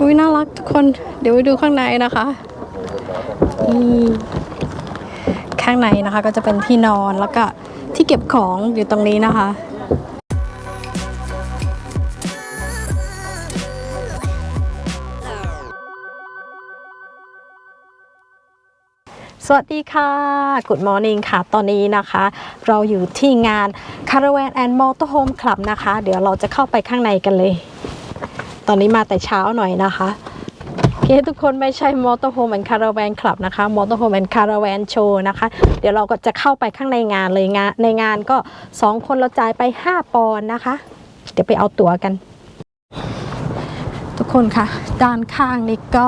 อุ้ยน่ารักทุกคน เดี๋ยวไปดูข้างในนะคะนี่ข้างในนะคะก็จะเป็นที่นอนแล้วก็ที่เก็บของอยู่ตรงนี้นะคะสวัสดีค่ะ Good Morning ค่ะ ตอนนี้นะคะ เราอยู่ที่งาน Caravan and Motorhome Club นะคะ เดี๋ยวเราจะเข้าไปข้างในกันเลย ตอนนี้มาแต่เช้าหน่อยนะคะโอเคทุกคนไม่ใช่มอเตอร์โฮมแอนคาราวานคลับนะคะมอเตอร์โฮมแอนคาราวานโชว์นะคะ เดี๋ยวเราก็จะเข้าไปข้างในงานเลยงานในงานก็ 2 คนเราจ่ายไป 5 ปอนด์นะคะ เดี๋ยวไปเอาตั๋วกัน ทุกคนค่ะ ด้านข้างนี้ก็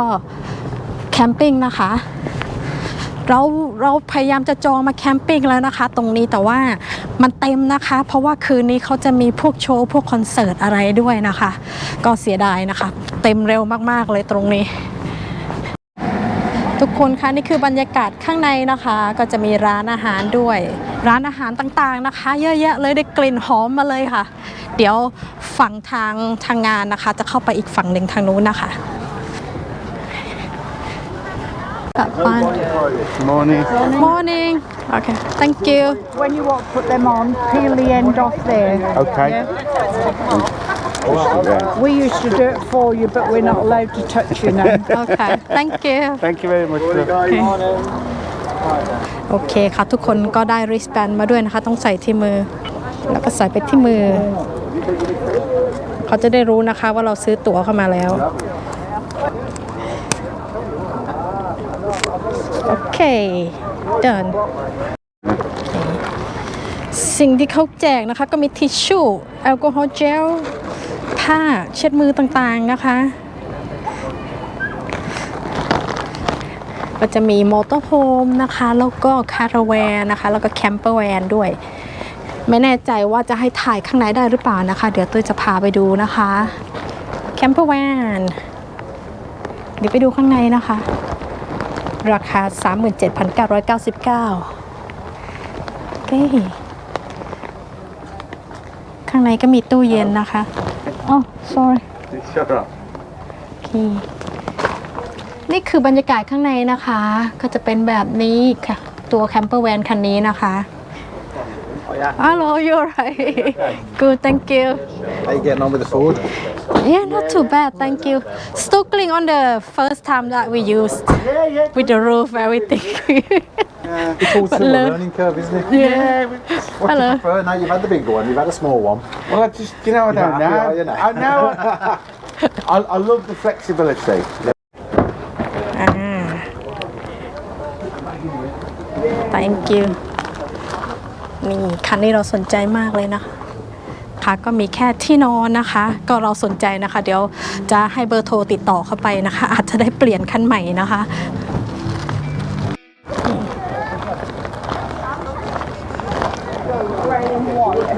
แคมปิ้งนะคะ เราเราพยายามจะจองมาแคมปิ้งแล้วนะคะ ตรงนี้แต่ว่ามันเต็มนะคะ เพราะว่าคืนนี้เขาจะมีพวกโชว์พวกคอนเสิร์ตอะไรด้วยนะคะ ก็เสียดายนะคะ เต็มเร็วมากๆเลยตรงนี้ ทุกคนคะนี่คือบรรยากาศข้างในนะคะ ก็จะมีร้านอาหารด้วย ร้านอาหารต่างๆนะคะ เยอะแยะเลยได้กลิ่นหอมมาเลยค่ะ เดี๋ยวฝั่งทางทางงานนะคะ จะเข้าไปอีกฝั่งหนึ่งทางนู้นนะคะ กลับบ้าน Morning. Morning. Okay. Thank you. When you want to put them on, peel the end off there. Okay. Yeah. We used to do it for you, but we're not allowed to touch you now. Okay. Thank you. Thank you very much. love. โอเคค่ะ ทุกคนก็ได้ wristband มาด้วยนะคะ ต้องใส่ที่มือ แล้วก็ใส่ไปที่มือ เขาจะได้รู้นะคะว่าเราซื้อตั๋วเข้ามาแล้ว โอเค done สิ่งที่เขาแจกนะคะ ก็มีทิชชู่ แอลกอฮอล์เจล ผ้าเช็ดมือต่างๆนะคะ ก็จะมีมอเตอร์โฮมนะคะ แล้วก็คาราแวนนะคะ แล้วก็แคมเปอร์แวนด้วย ไม่แน่ใจว่าจะให้ถ่ายข้างในได้หรือเปล่านะคะ เดี๋ยวตุ้ยจะพาไปดูนะคะแคมเปอร์แวนเดี๋ยวไปดูข้างในนะคะ ราคา 37,999โอเคข้างในก็มีตู้เย็นนะคะอ๋อ sorry Shut up. โอเคนี่คือบรรยากาศข้างในนะคะ ก็จะเป็นแบบนี้ค่ะ ตัวแคมเปอร์แวนคันนี้นะคะ Hello you're right good thank you How you getting on with the food? yeah not too bad thank you struggling on the first time that we used with the roof everything It's all still a Hello. learning curve, isn't it? yeah What Hello. do you prefer? Now you've had the big one, you've had a small one. Well, I just, you know, I don't happy, are you, know. now? I know. I, I love the flexibility. อ่า thank you นี่คันนี้เราสนใจมากเลยนะคะค่ะก็มีแค่ที่นอนนะคะ ก็เราสนใจนะคะ เดี๋ยวจะให้เบอร์โทรติดต่อเข้าไปนะคะ อาจจะได้เปลี่ยนคันใหม่นะคะ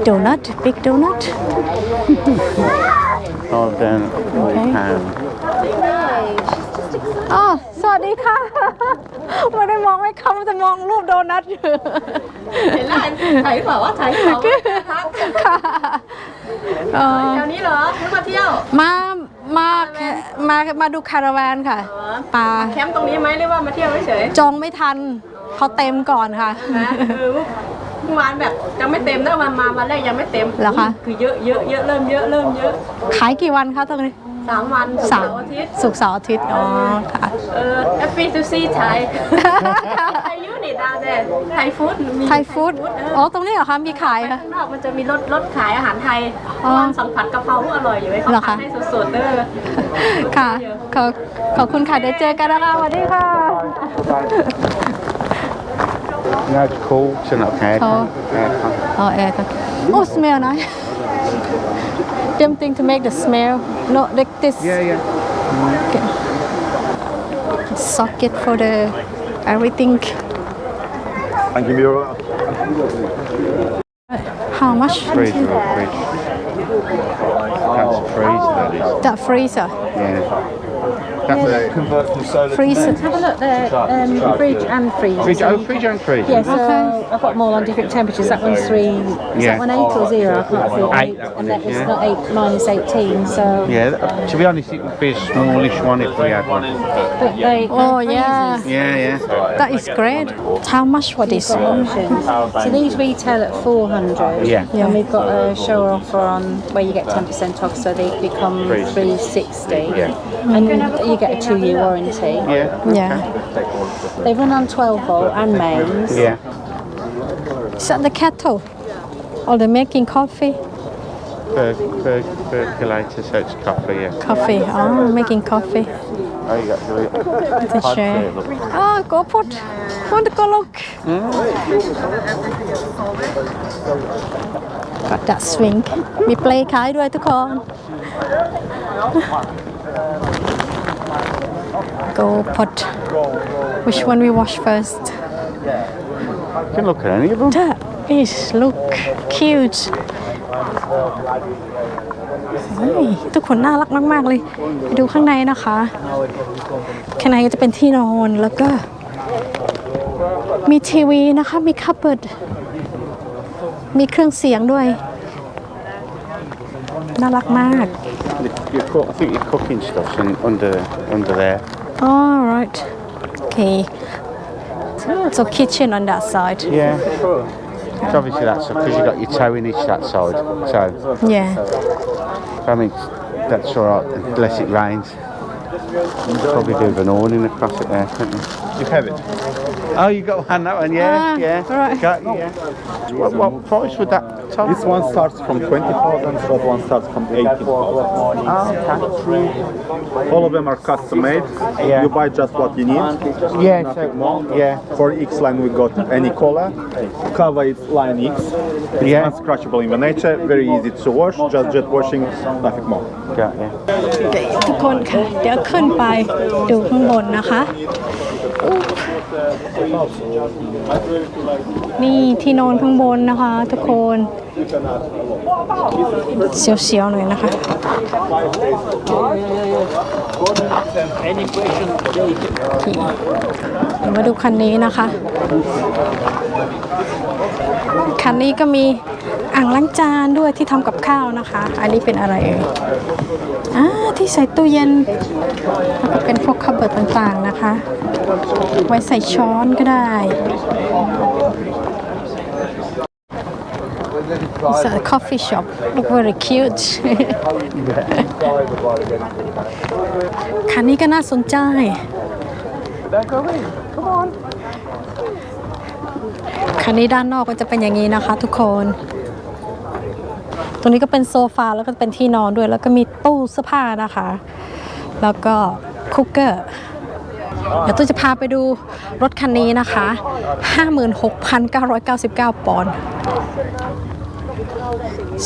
โดนัทบิ๊กโดนัท Oh, then we Okay. can. อ๋อสวัสดีค่ะ ไม่ได้มองไม่เขาจะมองรูปโดนัทอยู่เห็นแล้วถ่ายเปล่าว่าถ่ายเปล่าว่าพักค่ะเอ่อแถวนี้เหรอหรือมาเที่ยว มามามามาดูคาราวานค่ะปลาแคมป์ตรงนี้ไหมหรือว่ามาเที่ยวเฉยจองไม่ทันเขาเต็มก่อนค่ะ ๆนะเออเมื่อวานแบบยังไม่เต็มนะวันมาวันแรกยังไม่เต็มเหรอคะ คือเยอะเยอะเยอะเริ่มเยอะเริ่มเยอะ ขายกี่วันคะตรงนี้ สามวันสามเสาร์อาทิตย์ศุกร์เสาร์อาทิตย์อ๋อค่ะ เออ happy to see Thai Thai unit อะเนี่ยไทยฟู้ดมี ไทยฟู้ดเออ๋อ อตรงนี้เหรอคะ มีขายค่ะ ข้างนอกมันจะมีรถรถขายอาหารไทยอ๋อวันสัมผัสกะเพราอร่อยอยู่ไหมเขาเหรอคะ ทำให้สดๆเด้อค่ะ ขอขอบคุณค่ะ เดี๋ยวเจอกันนะคะสวัสดีค่ะ No, it's cool. It's not bad. Cool. Aircon. อ๋อแอร์ค่ะ oh smell nice tempting to make the smell no like this Yeah, yeah. Okay. socket for the everything Thank you, Mura. how much Freezer or fridge. That's a freezer, that is. that freezer Yeah. That's a Convert from solar freezer Have a look there. Um, fridge and freezer. fridge. Oh, fridge and freezer. Yeah, so I've got them all on different temperatures. That one's three. Is Yeah. that one eight or zero? I can't see. Eight, that one and that is, was yeah. not eight minus eighteen. So. Yeah. th- To be honest, it would be a smallish one if we had one. But they. Oh yeah Yeah, yeah. that is great how much for this one So these retail at 400 Yeah. Yeah. and we've got a show offer on where you get 10% off so they become 360 Yeah. and you get a two-year warranty. Yeah. Yeah. They run on 12 volt and mains. Yeah. Is that the kettle or the making coffee? Percolator, so it's coffee, yeah. Coffee, oh, making coffee. Oh, you got to It's a. Oh, go put. Want to go look? Mm. Got that swing. We play kite, right, the corn. go put which one we wash first You can look at any of them. that is look cute เฮ้ยทุกคนน่ารักมาก ๆ เลยไปดูข้างในนะคะ ข้างในก็จะเป็นที่นอนแล้วก็ มีทีวีนะคะ มีคัพเบิร์ดมีเครื่องเสียงด้วย น่ารักมาก Cook, I think your cooking stuff's in, under under there. alright okay so kitchen on that side Yeah. It's obviously that's because you got your toe in each that side. So yeah I mean that's all right unless it rains. You could probably do an awning across it there, couldn't you? You have it. Oh, you got one that one, yeah, Ah, yeah. right. Got, yeah. What, what price would that? Top? This one starts from 20,000, that one starts from 18,000. All of them are custom made. Yeah. You buy just what you need. Yeah, Nothing so- more. yeah. For X line we got any cola. Cover is line X. It's Yeah. unscratchable in the nature, very easy to wash, just jet washing, nothing more. Got, yeah. ทุกคนค่ะ เดี๋ยวขึ้นไปดูข้างบนนะคะอุ๊บ นี่ที่นอนข้างบนนะคะ ทุกคนเสียวๆหน่อยนะคะ มาดูคันนี้นะคะ คันนี้ก็มี อ่างล้างจานด้วยที่ทำกับข้าวนะคะ อันนี้เป็นอะไรเอ่ยอ่าที่ใส่ตู้เย็นแล้วก็เป็นพวกคับเบิร์ดต่างๆนะคะ ไว้ใส่ช้อนก็ได้ It's a coffee shop. Look very cute. คันนี้ก็น่าสนใจ คันนี้ด้านนอกก็จะเป็นอย่างนี้นะคะทุกคน ตรงนี้ก็เป็นโซฟาแล้วก็เป็นที่นอนด้วย แล้วก็มีตู้เสื้อผ้านะคะ แล้วก็คุกเกอร์เดี๋ยวตู้จะพาไปดูรถคันนี้นะคะ 56,999 ปอนด์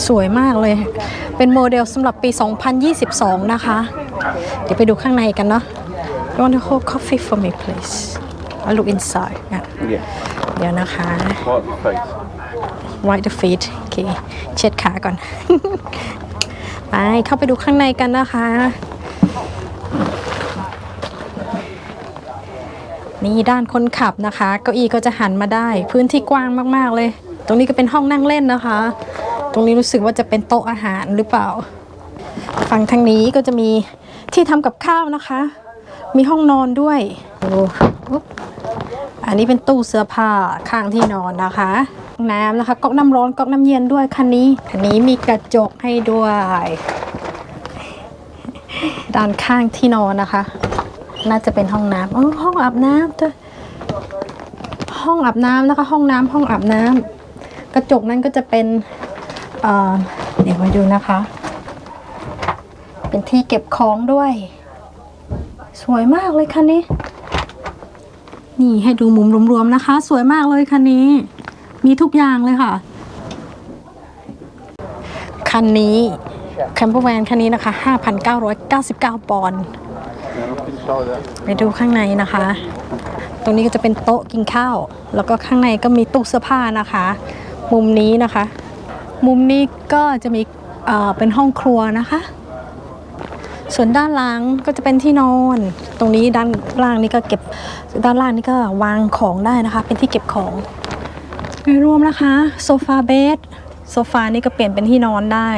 สวยมากเลย เป็นโมเดลสำหรับปี 2022 นะคะ เดี๋ยวไปดูข้างในกันเนาะ You want to hold coffee for me please I look inside อะ Yeah. เดี๋ยวนะคะ white the feet โอเค เช็ดขาก่อน ไปเข้าไปดูข้างในกันนะคะ นี่ด้านคนขับนะคะ เก้าอี้ก็จะหันมาได้ พื้นที่กว้างมากๆเลย ตรงนี้ก็เป็นห้องนั่งเล่นนะคะ ตรงนี้รู้สึกว่าจะเป็นโต๊ะอาหารหรือเปล่า ฝั่งทางนี้ก็จะมีที่ทำกับข้าวนะคะ มีห้องนอนด้วย โอ้ อันนี้เป็นตู้เสื้อผ้าข้างที่นอนนะคะน้ำนะคะก๊อกน้ำร้อนก๊อกน้ำเย็นด้วยคันนี้ อันนี้มีกระจกให้ด้วย ด้านข้างที่นอนนะคะ น่าจะเป็นห้องน้ำอ๋อห้องอาบน้ำด้วยห้องอาบน้ำนะคะ ห้องน้ำห้องอาบน้ำกระจกนั้นก็จะเป็นเเดี๋ยวมาดูนะคะ เป็นที่เก็บของด้วย สวยมากเลยคันนี้ นี่ให้ดูมุมรวมๆนะคะ สวยมากเลยคันนี้ มีทุกอย่างเลยค่ะ คันนี้แคมเปอร์แวนคันนี้นะคะ 5,999 ปอนด์ไปดูข้างในนะคะ ตรงนี้ก็จะเป็นโต๊ะกินข้าว แล้วก็ข้างในก็มีตู้เสื้อผ้านะคะ มุมนี้นะคะ มุมนี้ก็จะมีเอ่อเป็นห้องครัวนะคะ ส่วนด้านล่างก็จะเป็นที่นอน ตรงนี้ด้านล่างนี่ก็เก็บด้านล่างนี่ก็วางของได้นะคะ เป็นที่เก็บของโดยรวมนะคะโซฟาเบดโซฟานี่ก็เปลี่ยนเป็นที่นอนได้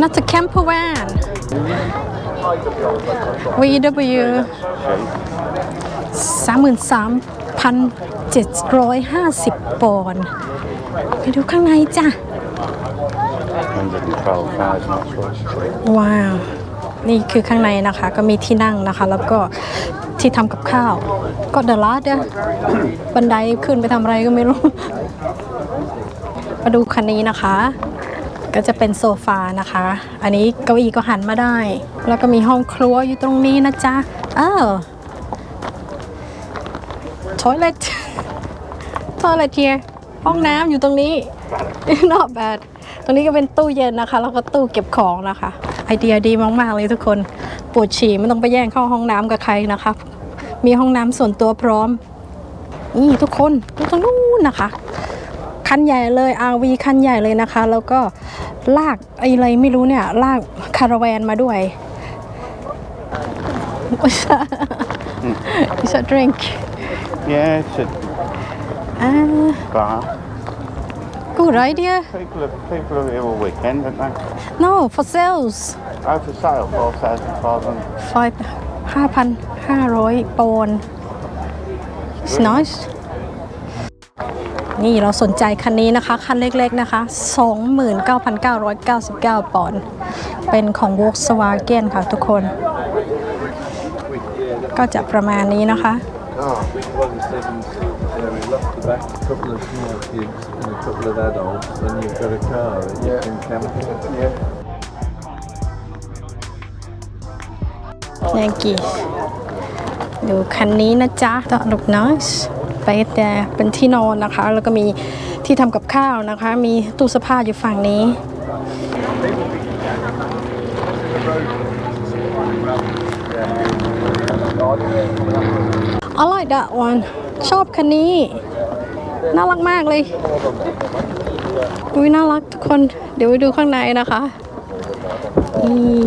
น่าจะแคมป์แวน VW สามหมื่นสาม 33,750 ปอนด์ไปดูข้างในจ้ะ112,000 that's right. ว้าว นี่คือข้างในนะคะ ก็มีที่นั่งนะคะ แล้วก็ที่ทำกับข้าว ก็เดลาดเดบันไดขึ้นไปทำอะไรก็ไม่รู้ มาดูคันนี้นะคะ ก็จะเป็นโซฟานะคะ อันนี้เก้าอี้ก็หันมาได้ แล้วก็มีห้องครัวอยู่ตรงนี้นะจ๊ะเออ toilet toilet here ห้องน้ำอยู่ตรงนี้ not bad ตรงนี้ก็เป็นตู้เย็นนะคะ แล้วก็ตู้เก็บของนะคะ ไอเดียดีมาก ๆ เลยทุกคน ปวดฉี่ไม่ต้องไปแย่งเข้าห้องน้ำกับใครนะคะ มีห้องน้ำส่วนตัวพร้อม นี่ทุกคนดูตรงนู้นนะคะ คันใหญ่เลย RV คันใหญ่เลยนะคะ แล้วก็ลากไออะไรไม่รู้เนี่ย ลากคาราแวนมาด้วย Is that drink Yeah, it's a Ah, bar. good idea People are, people are here all weekend, aren't they? no for sales Out for sale, 4,500. five ห้าพันห้าร้อยปอนด์ It's nice นี่เราสนใจคันนี้นะคะ คันเล็กๆนะคะ 29,999 ปอนด์ เป็นของ Volkswagen ค่ะทุกคน ก็จะประมาณนี้นะคะ we left the back a couple of small kids and a couple of adults, and you've got a car and you can camp. Yeah. ยังกี่ดูคันนี้นะจ๊ะตลุกนอยส์ไปแต่เป็นที่นอนนะคะ แล้วก็มีที่ทำกับข้าวนะคะ มีตู้เสื้อผ้าอยู่ฝั่งนี้ I like that one ชอบคันนี้ น่ารักมากเลยอุ้ยน่ารักทุกคน เดี๋ยวไปดูข้างในนะคะนี่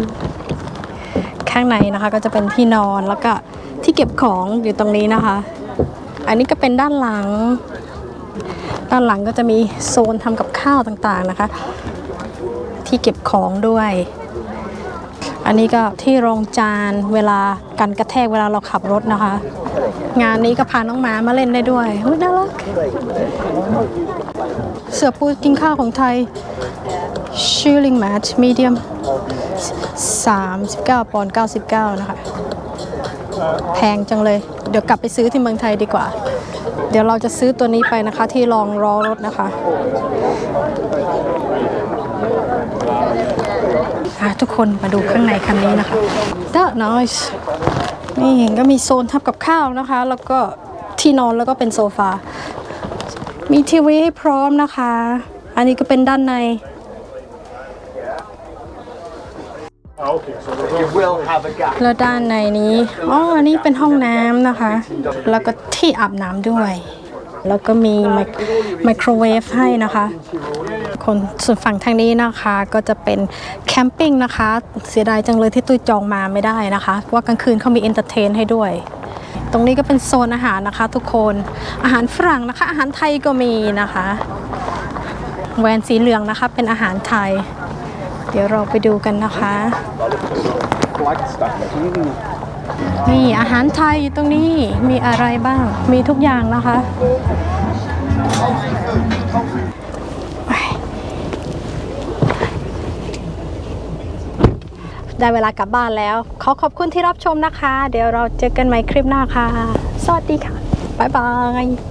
ข้างในนะคะก็จะเป็นที่นอนแล้วก็ที่เก็บของอยู่ตรงนี้นะคะ อันนี้ก็เป็นด้านหลัง ด้านหลังก็จะมีโซนทำกับข้าวต่างๆนะคะ ที่เก็บของด้วย อันนี้ก็ที่รองจานเวลากันกระแทกเวลาเราขับรถนะคะ งานนี้ก็พาน้องหมามาเล่นได้ด้วยอุ๊ยน่ารัก เสือปูกินข้าวของไทย Shilling Match Medium 39 ปอนด์99 นะคะ แพงจังเลย เดี๋ยวกลับไปซื้อที่เมืองไทยดีกว่า เดี๋ยวเราจะซื้อตัวนี้ไปนะคะที่รองรอรถนะคะะทุกคนมาดูข้างในคันนี้นะคะ That nice นี่ก็มีโซนทับกับข้าวนะคะ แล้วก็ที่นอนแล้วก็เป็นโซฟา มีทีวีให้พร้อมนะคะ อันนี้ก็เป็นด้านใน แล้วด้านในนี้ อ๋อ อันนี้เป็นห้องน้ำนะคะ แล้วก็ที่อาบน้ำด้วย แล้วก็มีไมไมโครเวฟให้นะคะ คนส่วนฝั่งทางนี้นะคะก็จะเป็นแคมปิ้งนะคะ เสียดายจังเลยที่ตุ้ยจองมาไม่ได้นะคะ ว่ากลางคืนเขามีเอนเตอร์เทนให้ด้วย ตรงนี้ก็เป็นโซนอาหารนะคะ ทุกคนอาหารฝรั่งนะคะ อาหารไทยก็มีนะคะแหวนสีเหลืองนะคะ เป็นอาหารไทย เดี๋ยวเราไปดูกันนะคะ นี่อาหารไทยอยู่ตรงนี้มีอะไรบ้าง มีทุกอย่างนะคะไป ได้เวลากลับบ้านแล้ว ขอขอบคุณที่รับชมนะคะ เดี๋ยวเราเจอกันใหม่คลิปหน้าค่ะ สวัสดีค่ะ บ๊ายบาย